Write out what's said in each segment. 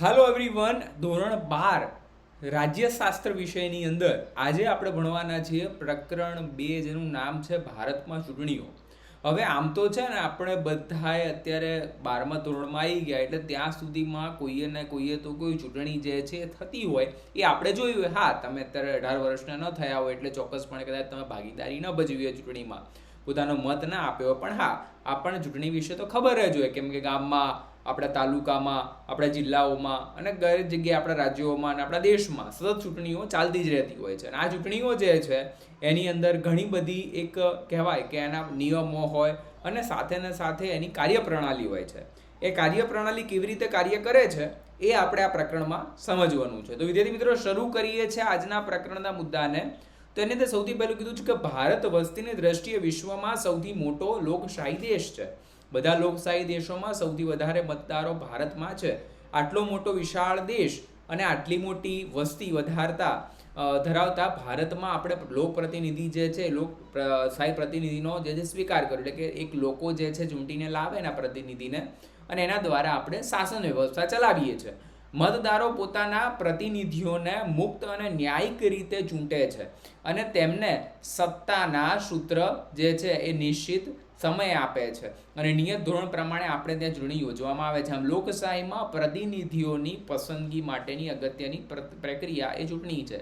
હાલો everyone ધોરણ બાર, રાજ્યશાસ્ત્ર વિષયની અંદર આજે આપણે ભણવાના છીએ પ્રકરણ બે, જેનું નામ છે ભારતમાં ચૂંટણીઓ. હવે આમ તો છે ને આપણે બધાએ અત્યારે બારમા ધોરણમાં આવી ગયા, એટલે ત્યાં સુધીમાં કોઈએ ને કોઈએ તો કોઈ ચૂંટણી જે છે એ થતી હોય, એ આપણે જોયું હોય. હા, તમે અત્યારે અઢાર વર્ષના ન થયા હોય, એટલે ચોક્કસપણે કદાચ તમે ભાગીદારી ન ભજવી હોય ચૂંટણીમાં. પોતાનો મત ના આપ્યો પણ હા આપણને ચૂંટણી વિશે તો ખબર જ હોય, કેમ કે ગામમાં આપણા તાલુકામાં, આપણા જિલ્લાઓમાં અને દરેક જગ્યાએ આપણા રાજ્યોમાં અને આપણા દેશમાં સતત ચૂંટણીઓ ચાલતી જ રહેતી હોય છે. અને આ ચૂંટણીઓ જે છે, એની અંદર ઘણી બધી એક કહેવાય કે એના નિયમો હોય અને સાથે ને સાથે એની કાર્યપ્રણાલી હોય છે. એ કાર્યપ્રણાલી કેવી રીતે કાર્ય કરે છે, એ આપણે આ પ્રકરણમાં સમજવાનું છે. તો વિદ્યાર્થી મિત્રો, શરૂ કરીએ છીએ આજના પ્રકરણના મુદ્દાને. તો એની અંદર સૌથી પહેલું કીધું છે કે ભારત વસ્તીની દ્રષ્ટિએ વિશ્વમાં સૌથી મોટો લોકશાહી દેશ છે. બધા લોકશાહી દેશોમાં સૌથી વધારે મતદારો ભારતમાં છે. આટલો મોટો વિશાળ દેશ અને આટલી મોટી વસ્તી વધારતા ધરાવતા ભારતમાં આપણે લોકપ્રતિનિધિ જે છે, લોક શાહી પ્રતિનિધિનો જે છે સ્વીકાર કર્યો. એટલે કે એક લોકો જે છે ચૂંટીને લાવે એના પ્રતિનિધિને અને એના દ્વારા આપણે શાસન વ્યવસ્થા ચલાવીએ છીએ. મતદારો પોતાના પ્રતિનિધિઓને મુક્ત અને ન્યાયિક રીતે ચૂંટે છે અને તેમને સત્તાના સૂત્ર જે છે એ નિશ્ચિત સમય આપે છે. અને નિયત ધોરણ પ્રમાણે આપણે ત્યાં ચૂંટણી યોજવામાં આવે છે. આમ લોકશાહીમાં પ્રતિનિધિઓની પસંદગી માટેની અગત્યની પ્ર- પ્રક્રિયા એ ચૂંટણી છે.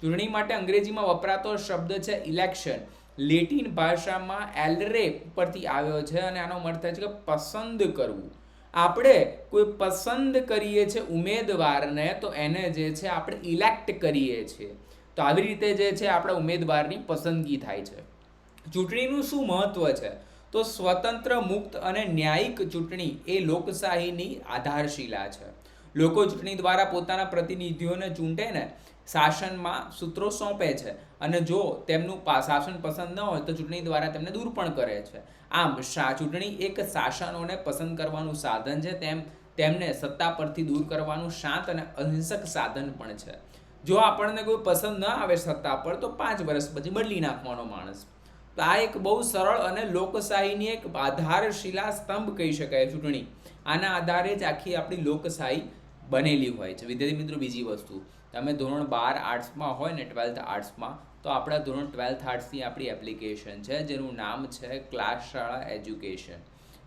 ચૂંટણી માટે અંગ્રેજીમાં વપરાતો શબ્દ છે ઇલેક્શન લેટિન ભાષામાં એલરે પરથી આવ્યો છે અને આનો અર્થ થાય છે કે પસંદ કરવું. આપણે કોઈ પસંદ કરીએ છીએ ઉમેદવારને, તો એને જે છે આપણે ઇલેક્ટ કરીએ છીએ. તો આવી રીતે જે છે આપણા ઉમેદવારની પસંદગી થાય છે. ચૂંટણીનું શું મહત્વ છે? તો સ્વતંત્ર મુક્ત અને ન્યાયિક ચૂંટણી એ લોકશાહીની આધારશિલા છે. લોકો ચૂંટણી દ્વારા પોતાના પ્રતિનિધિઓને ચૂંટે ને શાસનમાં સૂત્રો સોંપે છે અને જો તેમનું શાસન પસંદ ન હોય તો ચૂંટણી દ્વારા તેમને દૂર પણ કરે છે. આમ ચૂંટણી એક શાસનોને પસંદ કરવાનું સાધન છે તેમ તેમને સત્તા પરથી દૂર કરવાનું શાંત અને અહિંસક સાધન પણ છે. જો આપણને કોઈ પસંદ ન આવે સત્તા પર તો પાંચ વર્ષ પછી બદલી નાખવાનો માણસ. તો આ એક બહુ સરળ અને લોકશાહીની એક આધારશિલા સ્તંભ કહી શકાય ચૂંટણી. આના આધારે જ આખી આપણી લોકશાહી બનેલી હોય છે. વિદ્યાર્થી મિત્રો, બીજી વસ્તુ. તમે ધોરણ બાર આર્ટ્સમાં હોય ને ટ્વેલ્થ આર્ટ્સમાં, તો આપણા ધોરણ ટ્વેલ્થ આર્ટ્સની આપણી એપ્લિકેશન છે, જેનું નામ છે ક્લાસ શાળા એજ્યુકેશન.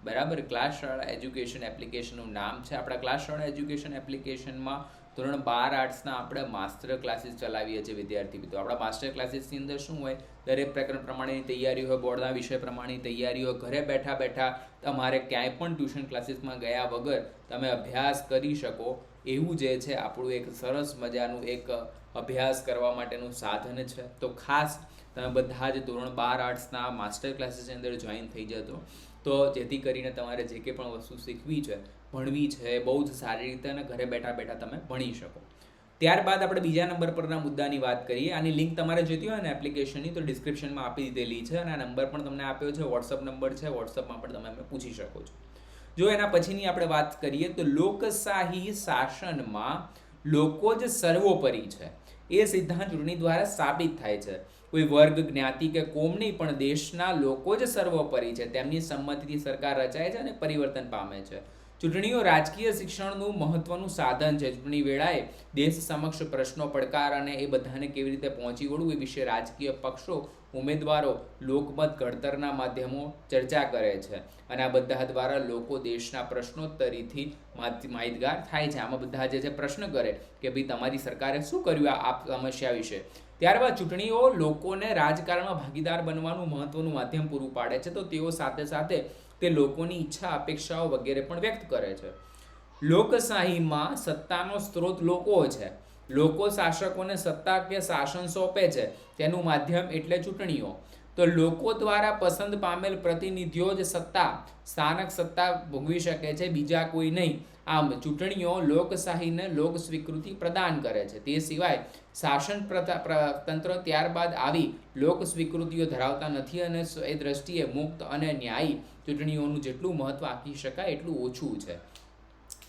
બરાબર? ક્લાસ શાળા એજ્યુકેશન એપ્લિકેશનનું નામ છે. આપણા ક્લાસ શાળા એજ્યુકેશન એપ્લિકેશનમાં ધોરણ બાર આર્ટ્સના આપણે માસ્ટર ક્લાસીસ ચલાવીએ છીએ વિદ્યાર્થી મિત્રો. આપણા માસ્ટર ક્લાસીસની અંદર શું હોય? દરેક પ્રકરણ પ્રમાણેની તૈયારી હોય, બોર્ડના વિષય પ્રમાણેની તૈયારી હોય, ઘરે બેઠા બેઠા તમારે ક્યાંય પણ ટ્યુશન ક્લાસીસમાં ગયા વગર તમે અભ્યાસ કરી શકો. એવું જે છે, આપણું એક સરસ મજાનું એક અભ્યાસ કરવા માટેનું સાધન છે. તો ખાસ તમે બધા જ ધોરણ બાર આર્ટ્સના માસ્ટર ક્લાસીસની અંદર જોઈન થઈ જતો તો જેથી કરીને તમારે જે કંઈ પણ વસ્તુ શીખવી છે ભણવી છે, બહુ જ સારી રીતે અને ઘરે બેઠા બેઠા તમે ભણી શકો. ત્યારબાદ આપણે બીજા નંબર પરના મુદ્દાની વાત કરીએ. આની લિંક તમારે જોઈતી હોય ને એપ્લિકેશનની, તો ડિસ્ક્રિપ્શનમાં આપી દીધેલી છે અને આ નંબર પણ તમને આપ્યો છે. વોટ્સઅપ નંબર છે, વોટ્સઅપમાં પણ તમે પૂછી શકો છો. જો એના પછીની આપણે વાત કરીએ, તો લોકશાહી શાસનમાં લોકો જ સર્વોપરી છે. એ સિદ્ધાંત ચૂંટણી દ્વારા સાબિત થાય છે. કોઈ વર્ગ, જ્ઞાતિ કે કોમ નહીં, પણ દેશના લોકો જ સર્વોપરી છે. તેમની સંમતિથી સરકાર રચાય છે અને પરિવર્તન પામે છે. ચૂંટણીઓ રાજકીય શિક્ષણનું મહત્વનું સાધન છે. ચૂંટણી વેળાએ દેશ સમક્ષ પ્રશ્નો પડકાર અને એ બધાને કેવી રીતે પહોંચી વળવું એ વિશે રાજકીય પક્ષો, ઉમેદવારો, લોકમત, ઘડતરના માધ્યમો ચર્ચા કરે છે. અને આ બધા દ્વારા લોકો દેશના પ્રશ્નોત્તરીથી માહિતગાર થાય છે. આમાં બધા જે છે પ્રશ્ન કરે કે ભાઈ તમારી સરકારે શું કર્યું આ સમસ્યા વિશે? ત્યારબાદ ચૂંટણીઓ લોકોને રાજકારણમાં ભાગીદાર બનવાનું મહત્વનું માધ્યમ પૂરું પાડે છે. તો તેઓ સાથે સાથે તે લોકોની ઈચ્છા, અપેક્ષાઓ વગેરે પણ વ્યક્ત કરે છે. લોકશાહીમાં સત્તાનો સ્ત્રોત લોકો છે. લોકો શાસકોને સત્તા કે શાસન સોંપે છે, તેનું માધ્યમ એટલે ચૂંટણીઓ. તો લોકો દ્વારા પસંદ પામેલ પ્રતિનિધિઓ જ સત્તા, સ્થાનક સત્તા ભોગવી શકે છે, બીજા કોઈ નહીં. આમ ચૂંટણીઓ લોકશાહીને લોક સ્વીકૃતિ પ્રદાન કરે છે. તે સિવાય શાસન તંત્ર ત્યારબાદ આવી લોક સ્વીકૃતિઓ ધરાવતા નથી અને એ દ્રષ્ટિએ મુક્ત અને ન્યાયી ચૂંટણીઓનું જેટલું મહત્વ આપી શકાય એટલું ઓછું છે.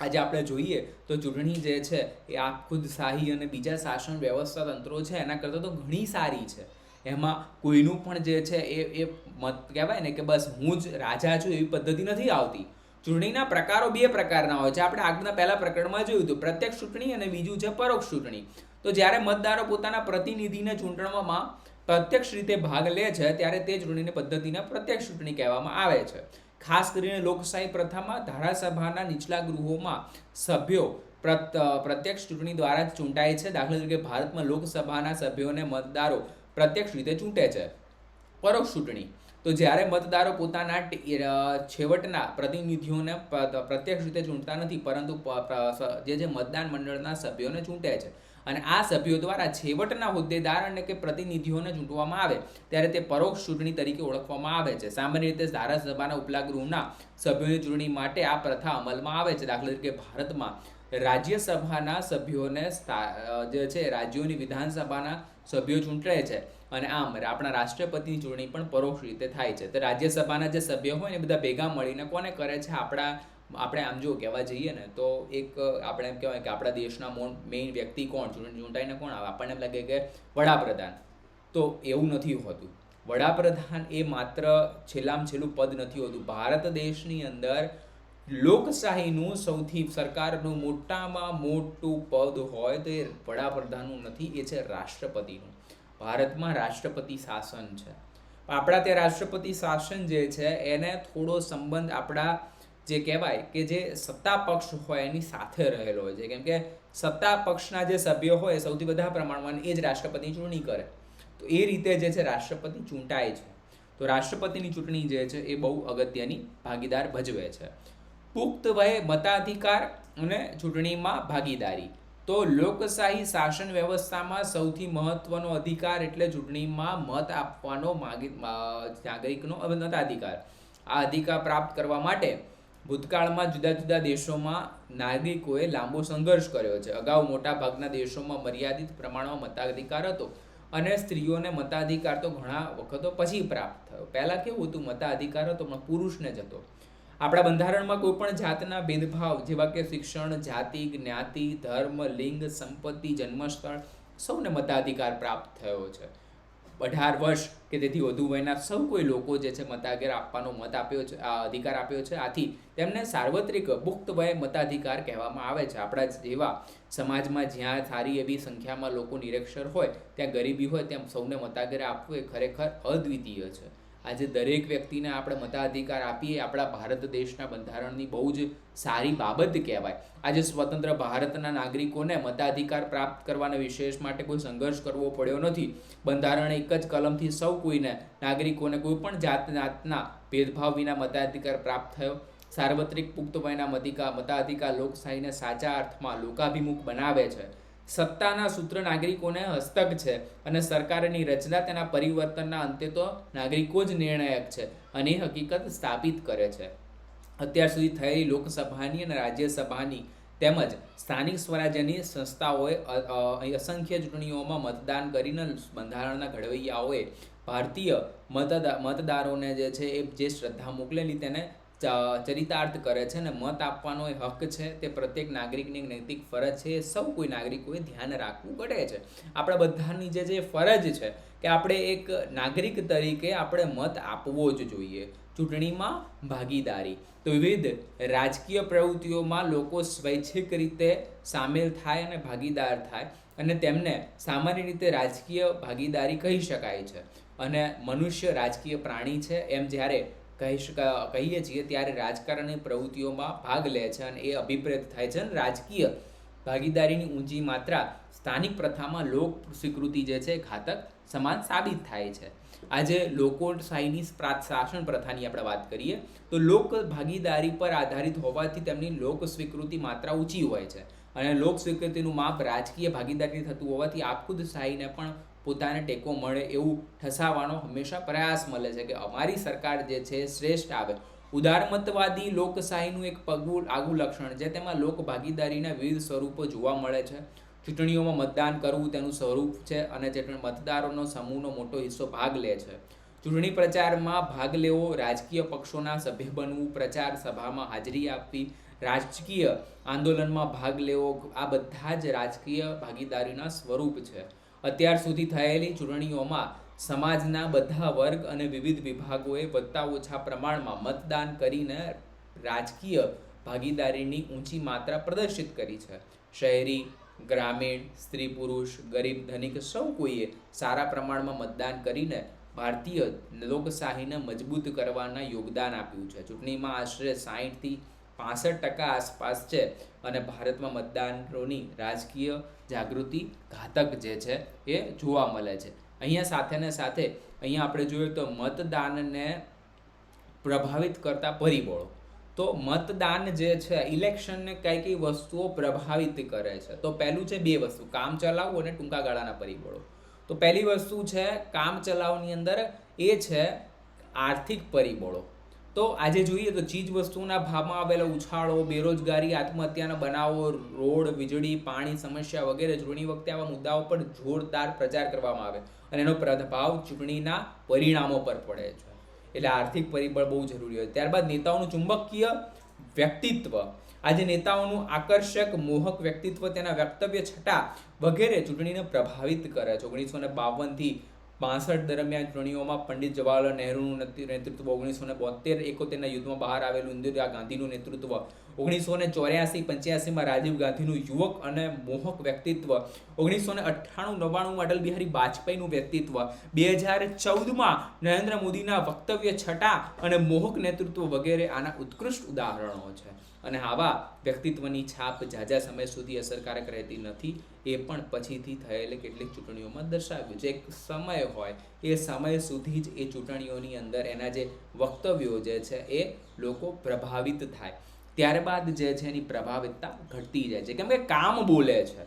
આજે આપણે જોઈએ તો ચૂંટણી જે છે એ આ ખુદ શાહી અને બીજા શાસન વ્યવસ્થા તંત્રો છે, એના કરતાં તો ઘણી સારી છે. એમાં કોઈનું પણ જે છે એ એ મત કહેવાય ને કે બસ હું જ રાજા છું એવી પદ્ધતિ નથી આવતી. ચૂંટણીના પ્રકારો બે પ્રકારના હોય છે. આપણે આગળના પહેલા પ્રકરણમાં જોયું હતું, પ્રત્યક્ષ ચૂંટણી અને બીજું છે પરોક્ષ ચૂંટણી. તો જ્યારે મતદારો પોતાના પ્રતિનિધિને ચૂંટવામાં પ્રત્યક્ષ રીતે ભાગ લે છે, ત્યારે તે ચૂંટણીની પદ્ધતિને પ્રત્યક્ષ ચૂંટણી કહેવામાં આવે છે. ખાસ કરીને લોકશાહી પ્રથામાં ધારાસભાના નીચલા ગૃહોમાં સભ્યો પ્રત- પ્રત્યક્ષ ચૂંટણી દ્વારા ચૂંટાય છે. દાખલા તરીકે ભારતમાં લોકસભાના સભ્યોને મતદારો પ્રત્યક્ષ રીતે ચૂંટે છે. પરોક્ષ ચૂંટણી. તો જ્યારે મતદારો પોતાના છેવટના પ્રતિનિધિઓને પ્રત્યક્ષ રીતે ચૂંટતા નથી, પરંતુ જે જે મતદાન મંડળના સભ્યોને ચૂંટે છે અને આ સભ્યો દ્વારા છેવટના હોદ્દેદાર અને કે પ્રતિનિધિઓને ચૂંટવામાં આવે, ત્યારે તે પરોક્ષ ચૂંટણી તરીકે ઓળખવામાં આવે છે. સામાન્ય રીતે ધારાસભાના ઉપલા ગૃહના સભ્યોની ચૂંટણી માટે આ પ્રથા અમલમાં આવે છે. દાખલા તરીકે ભારતમાં રાજ્યસભાના સભ્યોને જે છે, રાજ્યોની વિધાનસભાના સભ્યો ચૂંટે છે. અને આમ આપણા રાષ્ટ્રપતિની ચૂંટણી પણ પરોક્ષ રીતે થાય છે. તો રાજ્યસભાના જે સભ્યો હોય ને બધા ભેગા મળીને કોને કરે છે? આપણા, આપણે આમ જો કહેવા જઈએ ને, તો એક આપણે એમ કહેવાય કે આપણા દેશના મેઇન વ્યક્તિ કોણ? ચૂંટણી ચૂંટાઈને કોણ આવે? આપણને એમ લાગે કે વડાપ્રધાન. તો એવું નથી હોતું. વડાપ્રધાન એ માત્ર છેલ્લામાં છેલ્લું પદ નથી હોતું. ભારત દેશની અંદર લોકશાહીનું સૌથી, સરકારનું મોટામાં મોટું પદ હોય તો એ વડાપ્રધાનનું નથી, એ છે રાષ્ટ્રપતિનું. ભારતમાં રાષ્ટ્રપતિ શાસન છે. આપણા ત્યાં રાષ્ટ્રપતિ શાસન જે છે, એને થોડો સંબંધ આપણા જે કહેવાય કે જે સત્તા પક્ષ હોય એની સાથે રહેલો હોય છે. કેમ કે સત્તા પક્ષના જે સભ્યો હોય સૌથી બધા પ્રમાણમાં એ જ રાષ્ટ્રપતિની ચૂંટણી કરે. તો એ રીતે જે છે રાષ્ટ્રપતિ ચૂંટાય છે. તો રાષ્ટ્રપતિની ચૂંટણી જે છે એ બહુ અગત્યની ભાગીદાર ભજવે છે. પુખ્ત વયે મતાધિકાર અને ચૂંટણીમાં ભાગીદારી. તો લોકશાહી શાસન વ્યવસ્થામાં સૌથી મહત્વનો અધિકાર એટલે ચૂંટણીમાં મત આપવાનો માગી નાગરિકનો મતાધિકાર. આ અધિકાર પ્રાપ્ત કરવા માટે ભૂતકાળમાં જુદા જુદા દેશોમાં નાગરિકોએ લાંબો સંઘર્ષ કર્યો છે. અગાઉ મોટા ભાગના દેશોમાં મર્યાદિત પ્રમાણમાં મતાધિકાર હતો અને સ્ત્રીઓને મતાધિકાર તો ઘણા વખતો પછી પ્રાપ્ત થયો. પહેલાં કેવું હતું? મતાધિકાર હતો, પણ પુરુષને જ હતો. આપણા બંધારણમાં કોઈ પણ જાતના ભેદભાવ, જેવા કે શિક્ષણ, જાતિ, જ્ઞાતિ, ધર્મ, લિંગ, સંપત્તિ, જન્મસ્થળ, સૌને મતાધિકાર પ્રાપ્ત થયો છે. અઢાર વર્ષ કે તેથી વધુ વયના સૌ કોઈ લોકો જે છે મતાધિકાર આપવાનો મત આપ્યો છે, આ અધિકાર આપ્યો છે. આથી તેમને સાર્વત્રિક પુખ્ત વય મતાધિકાર કહેવામાં આવે છે. આપણા જેવા સમાજમાં જ્યાં સારી એવી સંખ્યામાં લોકો નિરક્ષર હોય, ત્યાં ગરીબી હોય, ત્યાં સૌને મતાધિકાર આપવું એ ખરેખર અદ્વિતીય છે. આજે દરેક વ્યક્તિને આપણે મતાધિકાર આપીએ, આપણા ભારત દેશના બંધારણની બહુ જ સારી બાબત કહેવાય. આજે સ્વતંત્ર ભારતના નાગરિકોને મતાધિકાર પ્રાપ્ત કરવાના વિશેષ માટે કોઈ સંઘર્ષ કરવો પડ્યો નથી. બંધારણ એક જ કલમથી સૌ કોઈને, નાગરિકોને કોઈપણ જાત જાતના ભેદભાવ વિના મતાધિકાર પ્રાપ્ત થયો. સાર્વત્રિક પુખ્ત વયના મતિકા, મતાધિકાર લોકશાહીને સાચા અર્થમાં લોકાભિમુખ બનાવે છે. સત્તાના સૂત્ર નાગરિકોને હસ્તક છે અને સરકારની રચના તેના પરિવર્તનના અંતે તો નાગરિકો જ નિર્ણાયક છે અને એ હકીકત સ્થાપિત કરે છે. અત્યાર સુધી થયેલી લોકસભાની અને રાજ્યસભાની તેમજ સ્થાનિક સ્વરાજ્યની સંસ્થાઓએ અસંખ્ય ચૂંટણીઓમાં મતદાન કરીને બંધારણના ઘડવૈયાઓએ ભારતીય મતદા, મતદારોને જે છે એ જે શ્રદ્ધા મોકલેલી તેને ચરિતાર્થ કરે છે અને મત આપવાનો એ હક છે તે પ્રત્યેક નાગરિકની નૈતિક ફરજ છે એ સૌ કોઈ નાગરિકોએ ધ્યાન રાખવું પડે છે. આપણા બધાની જે જે ફરજ છે કે આપણે એક નાગરિક તરીકે આપણે મત આપવો જ જોઈએ. ચૂંટણીમાં ભાગીદારી. તો વિવિધ રાજકીય પ્રવૃત્તિઓમાં લોકો સ્વૈચ્છિક રીતે સામેલ થાય અને ભાગીદાર થાય અને તેમને સામાન્ય રીતે રાજકીય ભાગીદારી કહી શકાય છે. અને મનુષ્ય રાજકીય પ્રાણી છે એમ જ્યારે કહી શકાય કહીએ છીએ ત્યારે રાજકારણની પ્રવૃત્તિઓમાં ભાગ લે છે અને એ અભિપ્રેત થાય છે. અને રાજકીય ભાગીદારીની ઊંચી માત્રા સ્થાનિક પ્રથામાં લોક સ્વીકૃતિ જે છે, ઘાતક સમાન સાબિત થાય છે. આજે લોકોશાહીની શાસન પ્રથાની આપણે વાત કરીએ, તો લોક ભાગીદારી પર આધારિત હોવાથી તેમની લોક સ્વીકૃતિ માત્રા ઊંચી હોય છે. અને લોક સ્વીકૃતિનું માપ રાજકીય ભાગીદારી થતું હોવાથી આપખુદશાહીને પણ પોતાને ટેકો મળે એવું ઠસાવવાનો હંમેશા પ્રયાસ મળે છે કે અમારી સરકાર જે છે શ્રેષ્ઠ આવે. ઉદારમતવાદી લોકશાહીનું એક પગલું આગવું લક્ષણ છે. તેમાં લોકભાગીદારીના વિવિધ સ્વરૂપો જોવા મળે છે. ચૂંટણીઓમાં મતદાન કરવું તેનું સ્વરૂપ છે અને જે મતદારોનો સમૂહનો મોટો હિસ્સો ભાગ લે છે. ચૂંટણી પ્રચારમાં ભાગ લેવો રાજકીય પક્ષોના સભ્ય બનવું, પ્રચાર સભામાં હાજરી આપવી, રાજકીય આંદોલનમાં ભાગ લેવો, આ બધા જ રાજકીય ભાગીદારીના સ્વરૂપ છે. અત્યાર સુધી થયેલી ચૂંટણીઓમાં સમાજના બધા વર્ગ અને વિવિધ વિભાગોએ વધતા ઓછા પ્રમાણમાં મતદાન કરીને રાજકીય ભાગીદારીની ઊંચી માત્રા પ્રદર્શિત કરી છે. શહેરી, ગ્રામીણ, સ્ત્રી પુરુષ, ગરીબ, ધનિક સૌ કોઈએ સારા પ્રમાણમાં મતદાન કરીને ભારતીય લોકશાહીને મજબૂત કરવાના યોગદાન આપ્યું છે. ચૂંટણીમાં આશરે સાહીઠથી પાસઠ ટકા આસપાસ છે. અને ભારતમાં મતદારોની રાજકીય જાગૃતિ ઘાતક જે છે એ જોવા મળે છે. અહીંયા સાથે ને સાથે અહીંયા આપણે જોઈએ તો મતદાનને પ્રભાવિત કરતા પરિબળો. તો મતદાન જે છે, ઇલેક્શનને કઈ કઈ વસ્તુઓ પ્રભાવિત કરે છે? તો પહેલું છે બે વસ્તુ, કામ ચલાવવું અને ટૂંકા ગાળાના પરિબળો. તો પહેલી વસ્તુ છે, કામ ચલાવની અંદર એ છે આર્થિક પરિબળો. તો આજે જોઈએ તો ચીજ વસ્તુના ભાવમાં આવેલો ઉછાળો, બેરોજગારી, આત્મહત્યાના બનાવો, રોડ, વીજળી, પાણી સમસ્યા વગેરે ચૂંટણી વખતે આવા મુદ્દાઓ પર જોરદાર પ્રચાર કરવામાં આવે અને એનો પ્રભાવ ચૂંટણીના પરિણામો પર પડે છે. એટલે આર્થિક પરિબળ બહુ જરૂરી હોય. ત્યારબાદ નેતાઓનું ચુંબકીય વ્યક્તિત્વ. આજે નેતાઓનું આકર્ષક, મોહક વ્યક્તિત્વ તેના વક્તવ્ય છટા વગેરે ચૂંટણીને પ્રભાવિત કરે છે. ઓગણીસો ને બાવનથી બાસઠ દરમિયાન ચૂંટણીઓમાં પંડિત જવાહરલાલ નહેરુનું નેતૃત્વ ઓગણીસો ને બોતેર એકોતેરના યુદ્ધમાં બહાર આવેલું ઇન્દિરા ગાંધીનું નેતૃત્વ ઓગણીસો ને ચોર્યાસી પંચ્યાસીમાં રાજીવ ગાંધીનું યુવક અને મોહક વ્યક્તિત્વ. ઓગણીસો ને અઠ્ઠાણું નવ્વાણું અટલ બિહારી વાજપેયીનું વ્યક્તિત્વ. બે હજાર ચૌદમાં નરેન્દ્ર મોદીના વક્તવ્ય છટા અને મોહક નેતૃત્વ વગેરે આના ઉત્કૃષ્ટ ઉદાહરણો છે. અને આવા વ્યક્તિત્વની છાપ ઝાઝા સમય સુધી અસરકારક રહેતી નથી, એ પણ પછીથી થયેલી કેટલીક ચૂંટણીઓમાં દર્શાવ્યું એક સમય હોય, એ સમય સુધી જ એ ચૂંટણીઓની અંદર એના જે વક્તવ્યો જે છે, એ લોકો પ્રભાવિત થાય. ત્યારબાદ જે છે એની પ્રભાવિતતા ઘટતી જાય છે. કેમ કે કામ બોલે છે.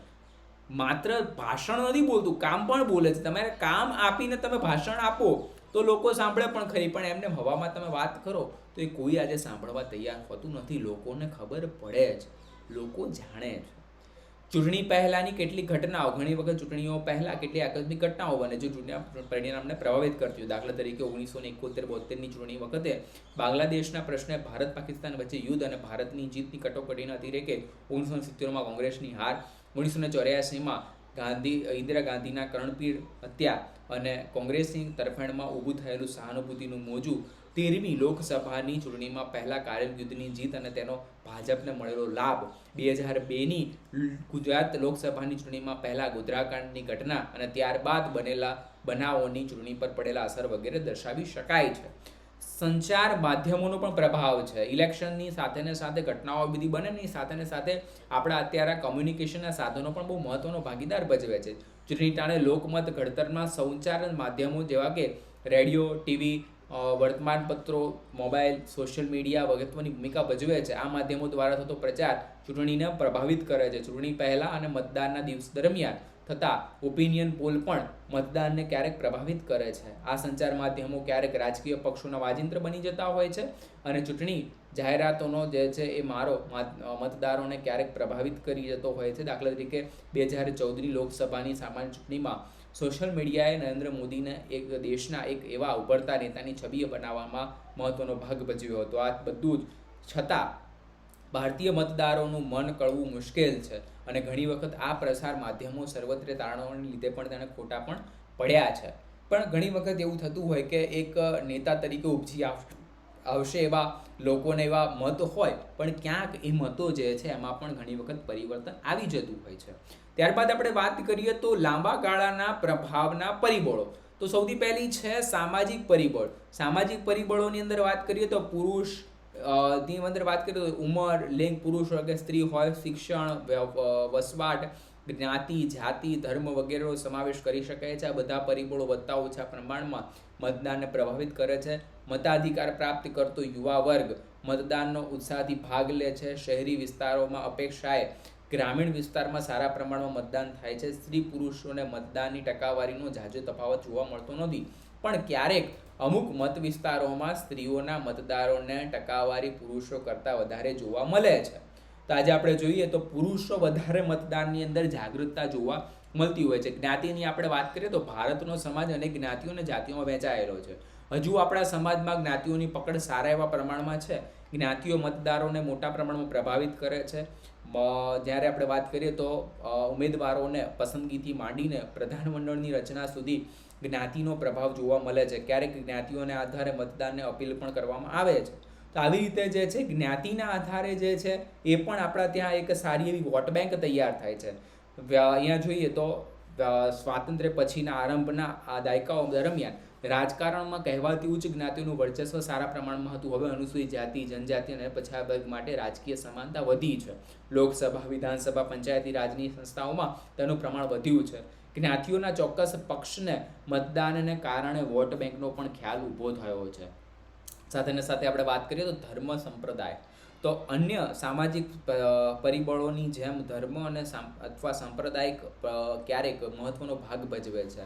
માત્ર ભાષણ નથી બોલતું, કામ પણ બોલે છે. તમારે કામ આપીને તમે ભાષણ આપો, તો લોકો સાંભળે પણ ખરી. પણ એમને હવામાં તમે વાત કરો, તો એ કોઈ આજે સાંભળવા તૈયાર હોતું નથી. લોકોને ખબર પડે જ. લોકો જાણે છે ચૂંટણી પહેલાંની કેટલીક ઘટનાઓ, ઘણી વખત ચૂંટણીઓ પહેલાં કેટલી આકસ્મિક ઘટનાઓ બને જે ચૂંટણી પરિણામને પ્રભાવિત કરતી હોય. દાખલા તરીકે ઓગણીસો ને એકોતેર બોતેરની ચૂંટણી વખતે બાંગ્લાદેશના પ્રશ્ને ભારત, પાકિસ્તાન વચ્ચે યુદ્ધ અને ભારતની જીતની કટોકટીના અતિરેકે ઓગણીસો સિત્તેરમાં કોંગ્રેસની હાર, ઓગણીસો ને ચોર્યાસીમાં ગાંધી, ઇન્દિરા ગાંધીના કરણપીર હત્યા અને કોંગ્રેસની તરફેણમાં ઊભું થયેલું સહાનુભૂતિનું મોજું તેરમી લોકસભાની ચૂંટણીમાં પહેલા યુદ્ધની જીત અને તેનો ભાજપને મળેલો લાભ બે હજાર બેની ગુજરાત લોકસભાની ચૂંટણીમાં પહેલાં ગોધરાકાંડની ઘટના અને ત્યારબાદ બનેલા બનાવોની ચૂંટણી પર પડેલા અસર વગેરે દર્શાવી શકાય છે. સંચાર માધ્યમોનો પણ પ્રભાવ છે. ઇલેક્શનની સાથે ને સાથે ઘટનાઓ બધી બને ને સાથે ને સાથે આપણા અત્યારે કમ્યુનિકેશનના સાધનો પણ બહુ મહત્વનો ભાગીદાર ભજવે છે. ચૂંટણી ટાણે લોકમત ઘડતરમાં સંચાર માધ્યમો જેવા કે રેડિયો, ટીવી વર્તમાનપત્રો, મોબાઈલ, સોશિયલ મીડિયા વગેરેની ભૂમિકા ભજવે છે. આ માધ્યમો દ્વારા થતો પ્રચાર ચૂંટણીને પ્રભાવિત કરે છે. ચૂંટણી પહેલાં અને મતદાનના દિવસ દરમિયાન થતા ઓપિનિયન પોલ પણ મતદાનને ક્યારેક પ્રભાવિત કરે છે. આ સંચાર માધ્યમો ક્યારેક રાજકીય પક્ષોના વાજિંત્ર બની જતા હોય છે અને ચૂંટણી જાહેરાતોનો જે છે એ મારો મતદારોને ક્યારેક પ્રભાવિત કરી જતો હોય છે. દાખલા તરીકે બે હજાર ચૌદની લોકસભાની સામાન્ય ચૂંટણીમાં સોશિયલ મીડિયાએ નરેન્દ્ર મોદીને એક દેશના એક એવા ઉભરતા નેતાની છબી બનાવવામાં મહત્વનો ભાગ ભજવ્યો હતો. આ બધું જ છતાં ભારતીય મતદારોનું મન કળવું મુશ્કેલ છે અને ઘણી વખત આ પ્રસાર માધ્યમો સર્વત્ર તારણોને લીધે પણ તેને ખોટા પણ પડ્યા છે. પણ ઘણી વખત એવું થતું હોય કે એક નેતા તરીકે ઉપજી આવશે એવા લોકોને એવા મત હોય, પણ ક્યાંક એ મતો જે છે એમાં પણ ઘણી વખત પરિવર્તન આવી જતું હોય છે. ત્યારબાદ આપણે વાત કરીએ તો લાંબા ગાળાના પ્રભાવના પરિબળો. તો સૌથી પહેલી છે સામાજિક પરિબળ. સામાજિક પરિબળોની અંદર વાત કરીએ તો પુરુષની અંદર વાત કરીએ તો ઉંમર, લિંગ, પુરુષ કે સ્ત્રી હોય, શિક્ષણ વસવાટ, જ્ઞાતિ, જાતિ, ધર્મ વગેરેનો સમાવેશ કરી શકાય છે. આ બધા પરિબળો વધતા ઓછા પ્રમાણમાં મતદાનને પ્રભાવિત કરે છે. મતાધિકાર પ્રાપ્ત કરતો યુવા વર્ગ મતદાનનો ઉત્સાહથી ભાગ લે છે. શહેરી વિસ્તારોમાં અપેક્ષાએ ગ્રામીણ વિસ્તારમાં સારા પ્રમાણમાં મતદાન થાય છે. સ્ત્રી પુરુષોને મતદાનની ટકાવારીનો ઝાઝો તફાવત જોવા મળતો નથી. પણ ક્યારેક અમુક મત વિસ્તારોમાં સ્ત્રીઓના મતદારોને ટકાવારી પુરુષો કરતાં વધારે જોવા મળે છે. તો આજે આપણે જોઈએ તો પુરુષો વધારે મતદાનની અંદર જાગૃતતા જોવા મળતી હોય છે. જ્ઞાતિની આપણે વાત કરીએ તો ભારતનો સમાજ અનેક જ્ઞાતિઓ અને જાતિઓમાં વહેંચાયેલો છે. હજુ આપણા સમાજમાં જ્ઞાતિઓની પકડ સારા એવા પ્રમાણમાં છે. જ્ઞાતિઓ મતદારોને મોટા પ્રમાણમાં પ્રભાવિત કરે છે. જ્યારે આપણે વાત કરીએ તો ઉમેદવારોને પસંદગીથી માંડીને પ્રધાનમંડળની રચના સુધી જ્ઞાતિનો પ્રભાવ જોવા મળે છે. ક્યારેક જ્ઞાતિઓને આધારે મતદાનને અપીલ પણ કરવામાં આવે છે. તો આવી રીતે જે છે, જ્ઞાતિના આધારે જે છે, એ પણ આપણા ત્યાં એક સારી એવી વોટ બેંક તૈયાર થાય છે. અહીંયા જોઈએ તો સ્વાતંત્ર્ય પછીના આરંભના આ દાયકાઓ દરમિયાન રાજકારણમાં કહેવાતી ઉચ્ચ જ્ઞાતિનું વર્ચસ્વ સારા પ્રમાણમાં હતું. હવે અનુસૂચિત જાતિ, જનજાતિ અને પછાત વર્ગ માટે રાજકીય સમાનતા વધી છે. લોકસભા, વિધાનસભા, પંચાયતી રાજની સંસ્થાઓમાં તેનું પ્રમાણ વધ્યું છે. જ્ઞાતિઓના ચોક્કસ પક્ષને મતદાનને કારણે વોટ બેંકનો પણ ખ્યાલ ઊભો થયો છે. સાથે સાથે આપણે વાત કરીએ તો ધર્મ સંપ્રદાય. તો અન્ય સામાજિક પરિબળોની જેમ ધર્મ અને અથવા સાંપ્રદાયિક ક્યારેક મહત્વનો ભાગ ભજવે છે.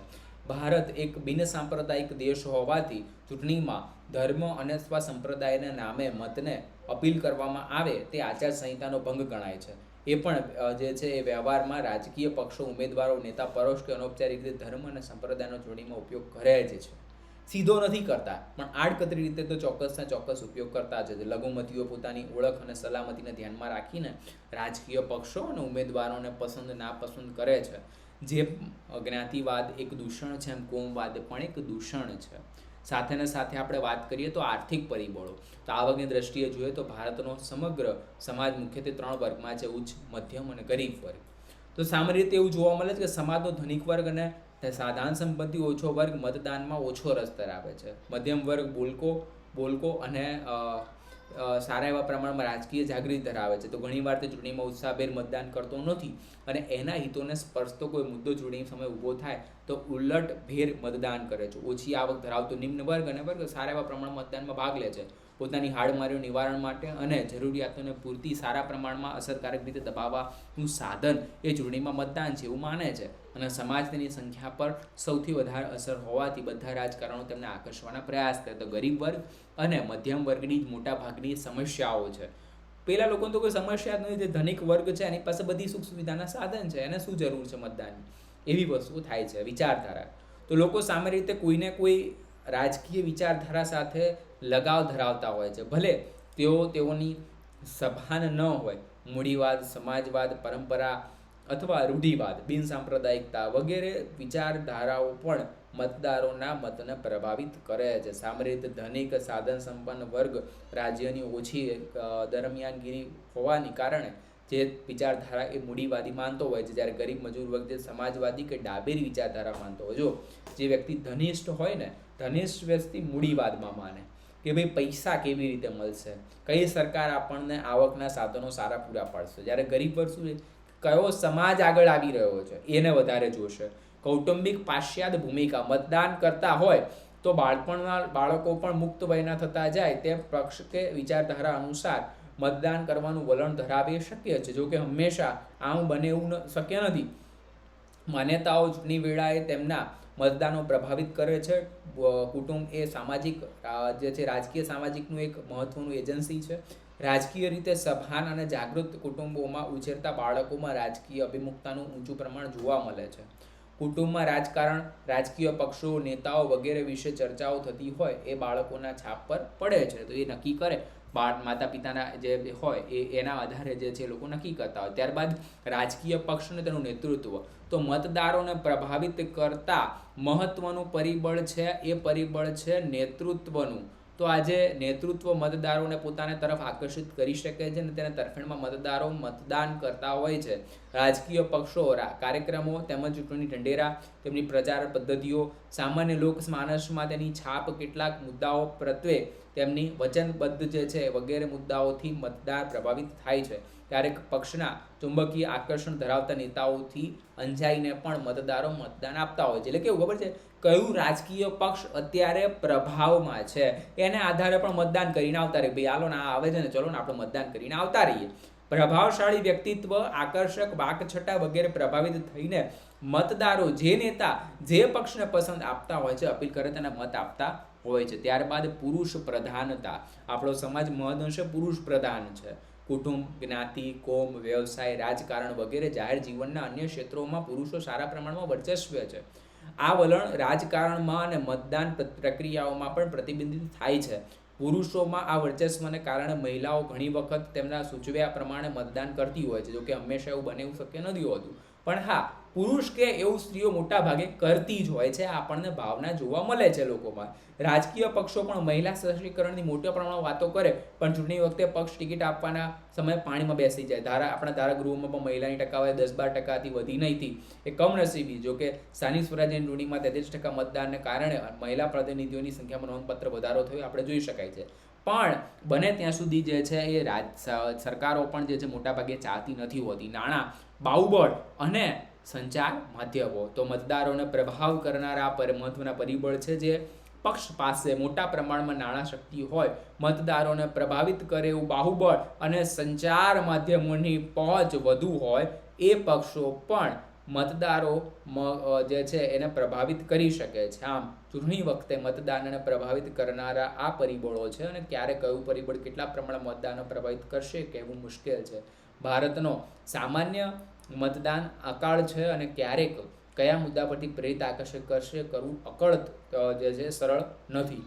ભારત એક બિન સાંપ્રદાયિક દેશ હોવાથી ચૂંટણીમાં ધર્મ અને અથવા સંપ્રદાયના નામે મતને અપીલ કરવામાં આવે તે આચારસંહિતાનો ભંગ ગણાય છે. એ પણ જે છે એ વ્યવહારમાં રાજકીય પક્ષો, ઉમેદવારો, નેતા, પરોક્ષ કે અનૌપચારિક રીતે ધર્મ અને સંપ્રદાયનો ચૂંટણીમાં ઉપયોગ કરે જ છે. સીધો નથી કરતા. પણ આડકતરી રીતે તો ચોક્કસના ચોક્કસ ઉપયોગ કરતા જ. લઘુમતીઓ પોતાની ઓળખ અને સલામતીને ધ્યાનમાં રાખીને રાજકીય પક્ષો અને ઉમેદવારોને પસંદ નાપસંદ કરે છે. જે જ્ઞાતિવાદ એક દૂષણ છે એમ કોમવાદ પણ એક દૂષણ છે. સાથે ને સાથે આપણે વાત કરીએ તો આર્થિક પરિબળો. તો આવકની દ્રષ્ટિએ જોઈએ તો ભારતનો સમગ્ર સમાજ મુખ્યત્વે ત્રણ વર્ગમાં છે, ઉચ્ચ, મધ્યમ અને ગરીબ વર્ગ. તો સામાન્ય રીતે એવું જોવા મળે છે કે સમાજનો ધનિક વર્ગ અને સાધારણ સંપત્તિ ઓછો વર્ગ મતદાનમાં ઓછો રસ ધરાવે છે. મધ્યમ વર્ગ બોલકો બોલકો અને સારા એવા પ્રમાણમાં રાજકીય જાગૃતિ ધરાવે છે. તો ઘણીવાર તે ચૂંટણીમાં ઉત્સાહભેર મતદાન કરતો નથી અને એના હિતોને સ્પર્શતો કોઈ મુદ્દો ચૂંટણી સમયે ઊભો થાય તો ઉલટ ભેર મતદાન કરે છે. ઓછી આવક ધરાવતો નિમ્ન વર્ગ અને વર્ગ સારા એવા પ્રમાણમાં મતદાનમાં ભાગ લે છે. પોતાની હાડમારીઓ નિવારણ માટે અને જરૂરિયાતોને પૂરતી સારા પ્રમાણમાં અસરકારક રીતે દબાવવાનું સાધન એ ચૂંટણીમાં મતદાન છે એવું માને છે. અને સમાજ તેની સંખ્યા પર સૌથી વધારે અસર હોવાથી બધા રાજકારણો તેમને આકર્ષવાના પ્રયાસ કરે. તો ગરીબ વર્ગ અને મધ્યમ વર્ગની જ મોટાભાગની સમસ્યાઓ છે. પહેલાં લોકોને તો કોઈ સમસ્યા જ નથી. જે ધનિક વર્ગ છે, એની પાસે બધી સુખ સુવિધાના સાધન છે. એને શું જરૂર છે મતદાનની? એવી વસ્તુ થાય છે વિચારધારા. તો લોકો સામાન્ય રીતે કોઈને કોઈ રાજકીય વિચારધારા સાથે લગાવ ધરાવતા હોય છે. ભલે તેઓ તેઓની સભાન ન હોય, મૂડીવાદ, સમાજવાદ, પરંપરા અથવા રૂઢિવાદ, બિનસાંપ્રદાયિકતા વગેરે વિચારધારાઓ પણ મતદારોના મતને પ્રભાવિત કરે છે. સામાન્ય રીતે ધનિક, સાધન સંપન્ન વર્ગ રાજ્યની ઓછી દરમિયાનગીરી હોવાને કારણે જે વિચારધારા એ મૂડીવાદી માનતો હોય છે. જ્યારે ગરીબ મજૂર વર્ગ સમાજવાદી કે ડાબેરી વિચારધારા માનતો હોય. જો જે વ્યક્તિ ધનિષ્ઠ હોય ને, ધનિષ્ઠ વ્યક્તિ મૂડીવાદમાં માને. કે ભાઈ પૈસા કેવી રીતે મળશે? કઈ સરકાર આપણને આવકના સાધનો સારા પૂરા પાડશે? જ્યારે ગરીબ પર શું કયો સમાજ આગળ આવી રહ્યો છે? એને વધારે જોશે. કૌટુંબિક પાશ્ચાત્ય ભૂમિકા. મતદાન કરતા હોય તો બાળપણના બાળકો પણ મુક્ત વયના થતા જાય તે પક્ષ કે વિચારધારા અનુસાર મતદાન કરવાનું વલણ ધરાવી શક્ય છે. જો કે હંમેશા આમ બને એવું શક્ય નથી. માન્યતાઓ ચૂંટણી વેળાએ તેમના મતદાનો પ્રભાવિત કરે છે. કુટુંબ એ સામાજિક જે છે, રાજકીય સામાજિકનું એક મહત્ત્વનું એજન્સી છે. રાજકીય રીતે સભાન અને જાગૃત કુટુંબોમાં ઉછેરતા બાળકોમાં રાજકીય અભિમુખતાનું ઊંચું પ્રમાણ જોવા મળે છે. કુટુંબમાં રાજકારણ, રાજકીય પક્ષો, નેતાઓ વગેરે વિશે ચર્ચાઓ થતી હોય એ બાળકોના છાપ પર પડે છે. તો એ નક્કી કરે બાળ માતા પિતાના જે હોય એ, એના આધારે જે છે લોકો નક્કી કરતા હોય. ત્યારબાદ રાજકીય પક્ષને તેનું નેતૃત્વ. તો મતદારોને પ્રભાવિત કરતા મહત્વનું પરિબળ છે, એ પરિબળ છે નેતૃત્વનું. તો આજે નેતૃત્વ મતદારોને પોતાને તરફ આકર્ષિત કરી શકે છે અને તેના તરફેણમાં મતદારો મતદાન કરતા હોય છે. રાજકીય પક્ષો કાર્યક્રમો તેમજ ચૂંટણી ઢંઢેરા, તેમની પ્રચાર પદ્ધતિઓ, સામાન્ય લોક માનસમાં તેની છાપ કેટલાક મુદ્દાઓ પ્રત્યે તેમની વચનબદ્ધ જે છે વગેરે મુદ્દાઓથી મતદાર પ્રભાવિત થાય છે. ક્યારેક પક્ષના ચુંબકીય આકર્ષણ ધરાવતા નેતાઓથી અંજાઈને પણ મતદારો મતદાન આપતા હોય છે. એટલે કેવું ખબર છે? કયું રાજકીય પક્ષ અત્યારે પ્રભાવમાં છે? એને આધારે પણ મતદાન કરીને આવતા રહીએ. ભાઈ, હાલો ને આવે છે ને, ચલો ને, આપણે મતદાન કરીને આવતા રહીએ. પ્રભાવશાળી વ્યક્તિત્વ આકર્ષક વાકછટા વગેરે પ્રભાવિત થઈને મતદારો, જે નેતા, જે પક્ષને પસંદ આપતા હોય છે, અપીલ કરે તેને મત આપતા હોય છે. ત્યારબાદ પુરુષ પ્રધાનતા. આપણો સમાજ મહદઅંશે પુરુષ પ્રધાન છે. કુટુંબ, જ્ઞાતિ, કોમ, વ્યવસાય, રાજકારણ વગેરે જાહેર જીવનના અન્ય ક્ષેત્રોમાં પુરુષો સારા પ્રમાણમાં વર્ચસ્વ છે. આ વલણ રાજકારણમાં અને મતદાન પ્ર- પ્રક્રિયાઓમાં પણ પ્રતિબિંબિત થાય છે. પુરુષોમાં આ વર્ચસ્વને કારણે મહિલાઓ ઘણી વખત તેમના સૂચવ્યા પ્રમાણે મતદાન કરતી હોય છે, જોકે હંમેશા એવું બને એવું શક્ય નથી હોતું. પણ હા પુરુષ કે એવું સ્ત્રીઓ મોટા ભાગે કરતી જ હોય છે. આપણને ભાવના જોવા મળે છે લોકોમાં. રાજકીય પક્ષો પણ મહિલા સશક્તિકરણની મોટા પ્રમાણમાં વાતો કરે, પણ ચૂંટણી વખતે પક્ષ ટિકિટ આપવાના સમયે પાણીમાં બેસી જાય. ધારા, આપણા ધારાગૃહમાં પણ મહિલાની ટકાવારી દસ બાર ટકાથી વધી નહીં હતી. એ કમનસીબી, જો કે સ્થાનિક સ્વરાજ્યની ચૂંટણીમાં તેત્રીસ ટકા મતદાનને કારણે મહિલા પ્રતિનિધિઓની સંખ્યામાં નોંધપાત્ર વધારો થયો, આપણે જોઈ શકાય છે. પણ બને ત્યાં સુધી જે છે એ રાજ સરકારો પણ જે છે મોટાભાગે ચાહતી નથી હોતી. નાણાં, બાહુબળ અને સંચાર માધ્યમો. તો મતદારોને પ્રભાવ કરનારા પર મહત્વના પરિબળ છે જે પક્ષ પાસે મોટા પ્રમાણમાં નાણાં શક્તિ હોય, મતદારોને પ્રભાવિત કરે એવું બાહુબળ અને સંચાર માધ્યમોની પહોંચ વધુ હોય, એ પક્ષો પણ મતદારો જે છે એને પ્રભાવિત કરી શકે છે. આમ, ચૂંટણી વખતે મતદાનને પ્રભાવિત કરનારા આ પરિબળો છે અને ક્યારે કયું પરિબળ કેટલા પ્રમાણમાં મતદાનને પ્રભાવિત કરશે, કહેવું મુશ્કેલ છે. ભારતનો સામાન્ય મતદાન અકાળ છે અને ક્યારેક કયા મુદ્દા પરથી પ્રેરિત આકર્ષક કરશે કરવું અકળ જે છે સરળ નથી.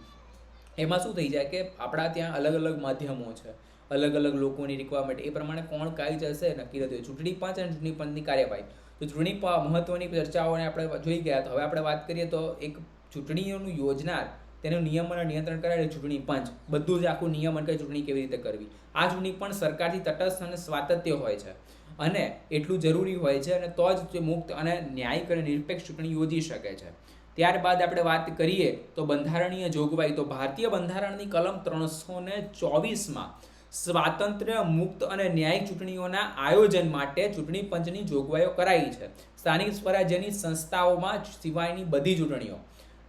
એમાં શું થઈ જાય કે આપણા ત્યાં અલગ અલગ માધ્યમો છે. અલગ અલગ લોકોની રિક્વાયરમેન્ટ એ પ્રમાણે કોણ કાઈ જશે નક્કી નથી ચૂંટણી પાંચ અને ચૂંટણી પંચની કાર્યવાહી. તો ચૂંટણી મહત્વની ચર્ચાઓને આપણે જોઈ ગયા તો હવે આપણે વાત કરીએ તો એક ચૂંટણીઓનું યોજનાર તેનું નિયમન અને નિયંત્રણ કરાવે ચૂંટણી પંચ. બધું જ આખું નિયમન કે ચૂંટણી કેવી રીતે કરવી? આ ચૂંટણી પણ સરકારથી તટસ્થ અને સ્વાતત્ય હોય છે. અને એટલું જરૂરી હોય છે અને તો જ તે મુક્ત અને ન્યાયિક અને નિરપેક્ષ ચૂંટણી યોજી શકે છે. ત્યારબાદ આપણે વાત કરીએ તો બંધારણીય જોગવાઈ. તો ભારતીય બંધારણની કલમ ત્રણસો ને ચોવીસમાં સ્વાતંત્ર્ય મુક્ત અને ન્યાયિક ચૂંટણીઓના આયોજન માટે ચૂંટણી પંચની જોગવાઈઓ કરાઈ છે. સ્થાનિક સ્વરાજ્યની સંસ્થાઓમાં સિવાયની બધી ચૂંટણીઓ.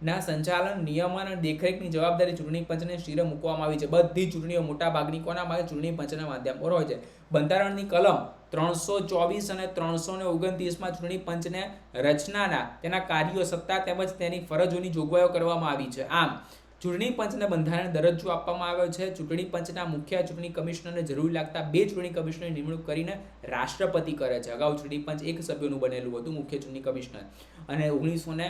ના સંચાલન, નિયમન અને દેખરેખની જવાબદારી ચૂંટણી પંચને શિરે મૂકવામાં આવી છે. બધી ચૂંટણીઓ મોટા ભાગની કોના માટે? ચૂંટણી પંચના માધ્યમ પર હોય છે. બંધારણની કલમ ત્રણસો ચોવીસ અને ત્રણસો ને ઓગણત્રીસમાં ચૂંટણી પંચને રચનાના તેના કાર્યો સત્તા તેમજ તેની ફરજોની જોગવાઈઓ કરવામાં આવી છે. આમ, ચૂંટણી પંચને બંધારણ દરજ્જો આપવામાં આવ્યો છે. ચૂંટણી પંચના મુખ્ય ચૂંટણી કમિશનરને જરૂરી લાગતા બે ચૂંટણી કમિશનરની નિમણૂક કરીને રાષ્ટ્રપતિ કરે છે. અગાઉ ચૂંટણી પંચ એક સભ્યોનું બનેલું હતું, મુખ્ય ચૂંટણી કમિશનર. અને ઓગણીસો ને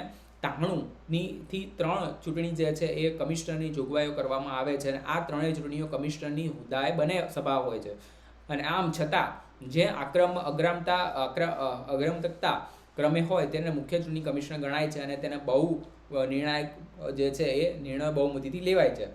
થી ત્રણ ચૂંટણી જે છે એ કમિશનરની જોગવાઈઓ કરવામાં આવે છે અને આ ત્રણેય ચૂંટણીઓ કમિશનરની હુદાએ બને સભા હોય છે. અને આમ છતાં, જે આક્રમ, અગ્રામતા અગ્રમતકતા ક્રમે હોય તેને મુખ્ય ચૂંટણી કમિશનર ગણાય છે અને તેને બહુ નિર્ણાયક જે છે એ નિર્ણય બહુમતીથી લેવાય છે.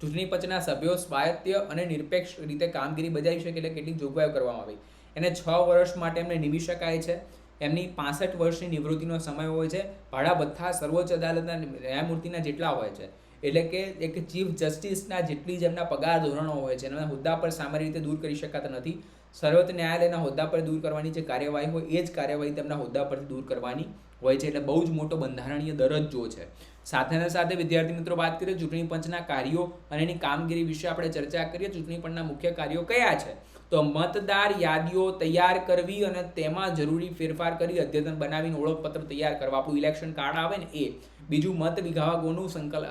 ચૂંટણી પંચના સભ્યો સ્વાયત્ય અને નિરપેક્ષ રીતે કામગીરી બજાવી શકે એટલે કેટલીક જોગવાઈઓ કરવામાં આવી. એને છ વર્ષ માટે એમને નિમી શકાય છે. એમની પાસઠ વર્ષની નિવૃત્તિનો સમય હોય છે. ભાડા ભથ્થા સર્વોચ્ચ અદાલતના ન્યાયમૂર્તિના જેટલા હોય છે. એટલે કે એક ચીફ જસ્ટિસના જેટલી જ એમના પગાર ધોરણો હોય છે, એના હોદ્દા પર સામાન્ય રીતે દૂર કરી શકાતા નથી. સર્વોચ્ચ ન્યાયાલયના હોદ્દા પર દૂર કરવાની જે કાર્યવાહી હોય, એ જ કાર્યવાહી તેમના હોદ્દા પરથી દૂર કરવાની હોય છે. એટલે બહુ જ મોટો બંધારણીય દરજ્જો છે. સાથે સાથે વિદ્યાર્થી મિત્રો વાત કરીએ ચૂંટણી પંચના કાર્યો અને એની કામગીરી વિશે આપણે ચર્ચા કરીએ. ચૂંટણી પંચના મુખ્ય કાર્યો કયા છે? તો મતદાર યાદીઓ તૈયાર કરવી અને તેમાં જરૂરી ફેરફાર કરી અદ્યતન બનાવીને ઓળખપત્ર તૈયાર કરવા. આપણું ઇલેક્શન કાર્ડ આવે ને એ. બીજું મત વિભાગોનું સંકલ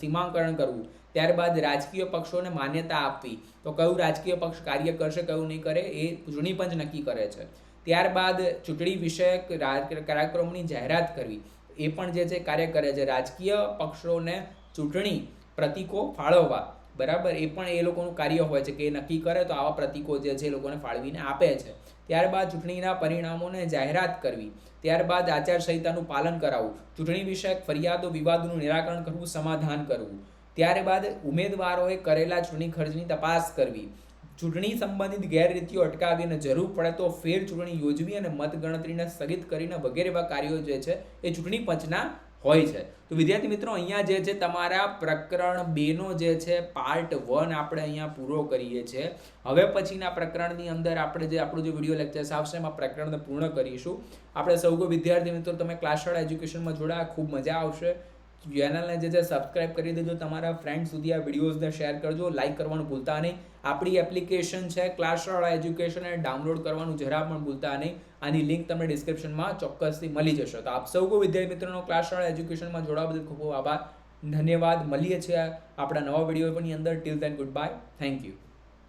સીમાંકરણ કરવું. ત્યારબાદ રાજકીય પક્ષોને માન્યતા આપવી. તો કયું રાજકીય પક્ષ કાર્ય કરશે, કયું નહીં કરે એ ચૂંટણી પંચ નક્કી કરે છે. ત્યારબાદ ચૂંટણી વિષયક કાર્યક્રમોની જાહેરાત કરવી. એ પણ જે છે કાર્ય કરે છે. રાજકીય પક્ષોને ચૂંટણી પ્રતિકો ફાળવવા. બરાબર? એ પણ એ લોકોનું કાર્ય હોય છે કે એ નક્કી કરે તો આવા પ્રતિકો જે છે એ લોકોને ફાળવીને આપે છે. ત્યારબાદ ચૂંટણીના પરિણામોને જાહેરાત કરવી. ત્યારબાદ આચારસંહિતાનું પાલન કરાવવું. ચૂંટણી વિષયક ફરિયાદો, વિવાદોનું નિરાકરણ કરવું, સમાધાન કરવું. ત્યારબાદ ઉમેદવારોએ કરેલા ચૂંટણી ખર્ચની તપાસ કરવી. ચૂંટણી સંબંધિત ગેરરીતિઓ અટકાવી અને જરૂર પડે તો ફેર ચૂંટણી યોજવી અને મતગણતરીને સ્થગિત કરીને વગેરે એવા કાર્યો જે છે એ ચૂંટણી પંચના હોય છે. તો વિદ્યાર્થી મિત્રો, અહીંયા જે છે તમારા પ્રકરણ બેનો જે છે પાર્ટ વન આપણે અહીંયા પૂરો કરીએ છીએ. હવે પછીના પ્રકરણની અંદર આપણે જે આપણું જે વીડિયો લેક્ચર્સ આવશે એમાં પ્રકરણને પૂર્ણ કરીશું. આપણે સૌ વિદ્યાર્થી મિત્રો, તમે ક્લાસ એજ્યુકેશનમાં જોડાયા, ખૂબ મજા આવશે. ચેનલને જે છે સબસ્ક્રાઇબ કરી દેજો. તમારા ફ્રેન્ડ સુધી આ વિડીયોઝને શેર કરજો. લાઇક કરવાનું ભૂલતા નહીં. આપણી એપ્લિકેશન છે ક્લાસ શાળા એજ્યુકેશન એને ડાઉનલોડ કરવાનું જરા પણ ભૂલતા નહીં. આની લિંક તમને ડિસ્ક્રિપ્શનમાં ચોક્કસથી મળી જશે. તો આપ સૌ કોઈ વિદ્યાર્થી મિત્રોનો ક્લાસ શાળા એજ્યુકેશનમાં જોડાવા બદલ ખૂબ ખૂબ આભાર. ધન્યવાદ. મળીએ છીએ આપણા નવા વિડીયોની અંદર. Till then goodbye thank you